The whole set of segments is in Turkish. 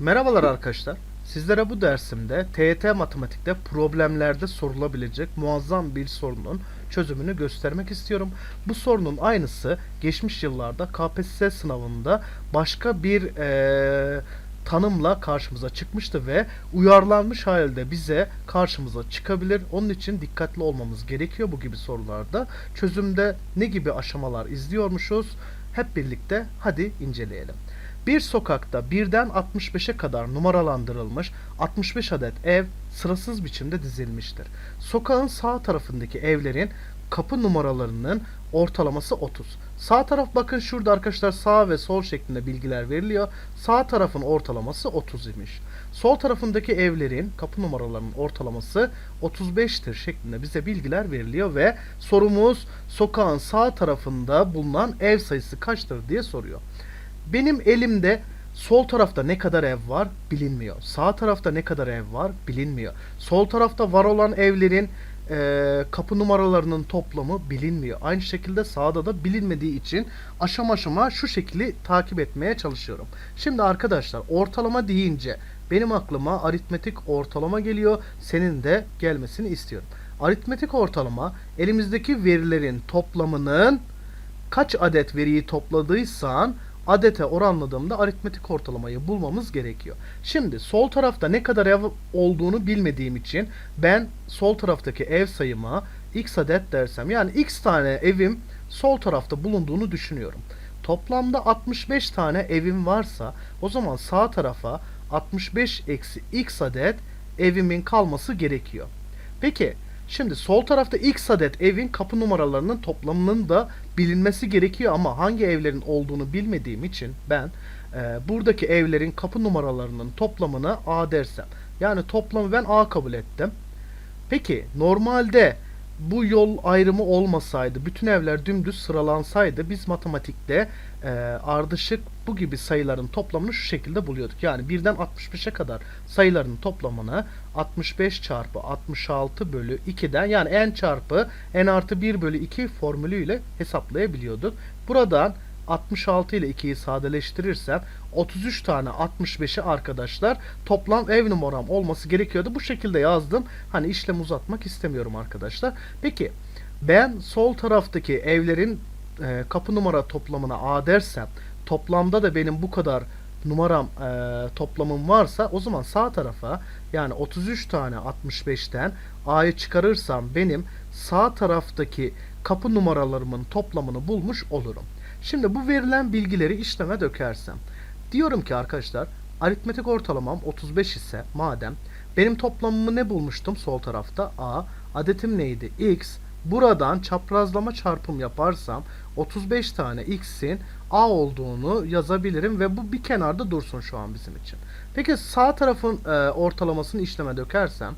Merhabalar arkadaşlar. Sizlere bu dersimde TYT matematikte problemlerde sorulabilecek muazzam bir sorunun çözümünü göstermek istiyorum. Bu sorunun aynısı geçmiş yıllarda KPSS sınavında başka bir eee, tanımla karşımıza çıkmıştı ve uyarlanmış halde bize karşımıza çıkabilir. Onun için dikkatli olmamız gerekiyor bu gibi sorularda. Çözümde ne gibi aşamalar izliyormuşuz? Hep birlikte hadi inceleyelim. Bir sokakta birden 65'e kadar numaralandırılmış 65 adet ev sırasız biçimde dizilmiştir. Sokağın sağ tarafındaki evlerin kapı numaralarının ortalaması 30. Sağ taraf bakın şurada arkadaşlar sağ ve sol şeklinde bilgiler veriliyor. Sağ tarafın ortalaması 30 imiş. Sol tarafındaki evlerin kapı numaralarının ortalaması 35'tir şeklinde bize bilgiler veriliyor ve sorumuz sokağın sağ tarafında bulunan ev sayısı kaçtır diye soruyor. Benim elimde sol tarafta ne kadar ev var bilinmiyor. Sağ tarafta ne kadar ev var bilinmiyor. Sol tarafta var olan evlerin eee, kapı numaralarının toplamı bilinmiyor. Aynı şekilde sağda da bilinmediği için aşama aşama şu şekli takip etmeye çalışıyorum. Şimdi arkadaşlar ortalama deyince benim aklıma aritmetik ortalama geliyor. Senin de gelmesini istiyorum. Aritmetik ortalama elimizdeki verilerin toplamının kaç adet veriyi topladıysan adete oranladığımda aritmetik ortalamayı bulmamız gerekiyor. Şimdi sol tarafta ne kadar ev olduğunu bilmediğim için ben sol taraftaki ev sayıma x adet dersem yani x tane evim sol tarafta bulunduğunu düşünüyorum. Toplamda 65 tane evim varsa o zaman sağ tarafa 65 eksi x adet evimin kalması gerekiyor. Peki şimdi sol tarafta x adet evin kapı numaralarının toplamının da bilinmesi gerekiyor ama hangi evlerin olduğunu bilmediğim için ben e, buradaki evlerin kapı numaralarının toplamını a dersem yani toplamı ben a kabul ettim. Peki normalde bu yol ayrımı olmasaydı, bütün evler dümdüz sıralansaydı biz matematikte e, ardışık bu gibi sayıların toplamını şu şekilde buluyorduk. Yani birden 65'e kadar sayıların toplamını 65 çarpı 66 bölü 2'den yani n çarpı n artı 1 bölü 2 formülüyle hesaplayabiliyorduk. Buradan 66 ile 2'yi sadeleştirirsem 33 tane 65'i arkadaşlar toplam ev numaram olması gerekiyordu. Bu şekilde yazdım. Hani işlem uzatmak istemiyorum arkadaşlar. Peki ben sol taraftaki evlerin e, kapı numara toplamına A dersem toplamda da benim bu kadar numaram e, toplamım varsa o zaman sağ tarafa yani 33 tane 65'ten A'yı çıkarırsam benim sağ taraftaki kapı numaralarımın toplamını bulmuş olurum. Şimdi bu verilen bilgileri işleme dökersem diyorum ki arkadaşlar aritmetik ortalamam 35 ise madem benim toplamımı ne bulmuştum sol tarafta A adetim neydi X buradan çaprazlama çarpım yaparsam 35 tane X'in A olduğunu yazabilirim ve bu bir kenarda dursun şu an bizim için. Peki sağ tarafın e, ortalamasını işleme dökersem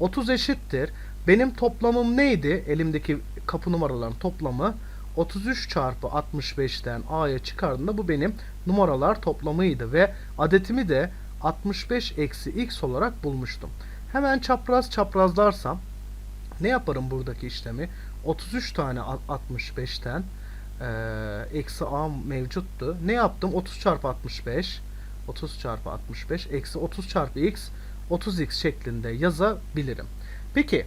30 eşittir. Benim toplamım neydi? Elimdeki kapı numaraların toplamı 33 çarpı 65'ten A'ya çıkardığımda bu benim numaralar toplamıydı ve adetimi de 65 eksi x olarak bulmuştum. Hemen çapraz çaprazlarsam ne yaparım buradaki işlemi? 33 tane 65'ten eee, eksi a mevcuttu. Ne yaptım? 30 çarpı 65 30 çarpı 65 eksi 30 çarpı x 30x şeklinde yazabilirim. Peki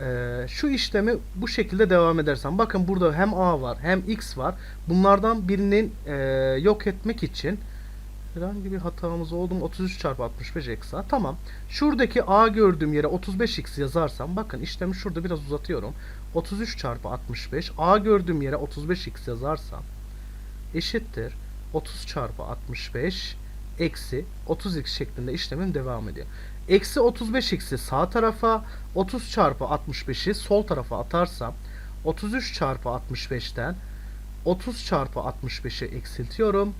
eee, şu işlemi bu şekilde devam edersem bakın burada hem a var hem x var. Bunlardan birinin eee, yok etmek için herhangi bir hatamız oldu mu? 33 çarpı 65 eksi a. Tamam. Şuradaki a gördüğüm yere 35x yazarsam bakın işlemi şurada biraz uzatıyorum. 33 çarpı 65 a gördüğüm yere 35x yazarsam eşittir 30 çarpı 65 eksi 30x şeklinde işlemim devam ediyor. Eksi 35x'i sağ tarafa 30 çarpı 65'i sol tarafa atarsam 33 çarpı 65'ten 30 çarpı 65'i eksiltiyorum.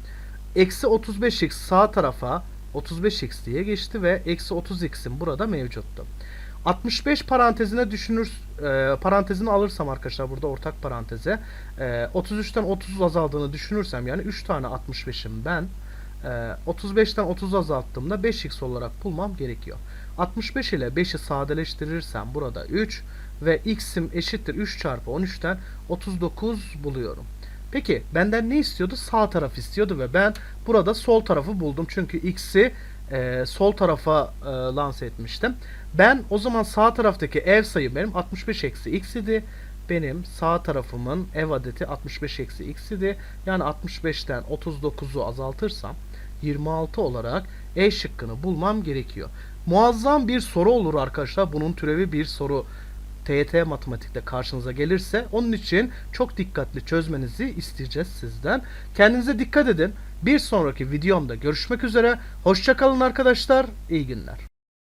Eksi 35x sağ tarafa 35x diye geçti ve eksi 30x'in burada mevcuttu. 65 parantezine düşünür e, parantezini alırsam arkadaşlar burada ortak paranteze e, 33'ten 30 azaldığını düşünürsem yani 3 tane 65'im ben e, 35'ten 30 azalttığımda 5x olarak bulmam gerekiyor. 65 ile 5'i sadeleştirirsem burada 3 ve x'im eşittir 3 çarpı 13'ten 39 buluyorum. Peki benden ne istiyordu? Sağ taraf istiyordu ve ben burada sol tarafı buldum. Çünkü x'i e, sol tarafa e, lanse etmiştim. Ben o zaman sağ taraftaki ev sayım benim 65 eksi x idi. Benim sağ tarafımın ev adeti 65 eksi x idi. Yani 65'ten 39'u azaltırsam 26 olarak E şıkkını bulmam gerekiyor. Muazzam bir soru olur arkadaşlar. Bunun türevi bir soru TYT matematikte karşınıza gelirse onun için çok dikkatli çözmenizi isteyeceğiz sizden. Kendinize dikkat edin. Bir sonraki videomda görüşmek üzere. Hoşçakalın arkadaşlar. İyi günler.